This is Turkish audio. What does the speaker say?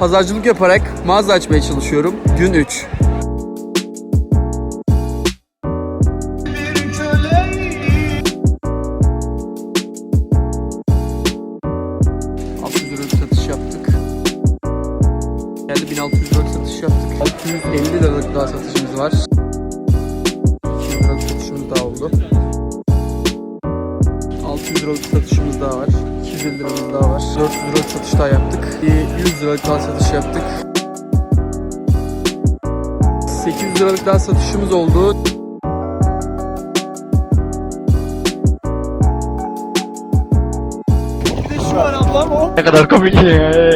Pazarcılık yaparak mağaza açmaya çalışıyorum. Gün 3. liralık satış yaptık. Geldi 1600 liralık satış yaptık. 650 liralık daha satışımız var. 200 liralık satışımız daha oldu. 600 liralık satışımız daha var. 250 liramız daha var. 400 liralık satış daha yaptık. Bir 100 liralık daha satış yaptık. 800 liralık daha satışımız oldu. Ne kadar komik ya.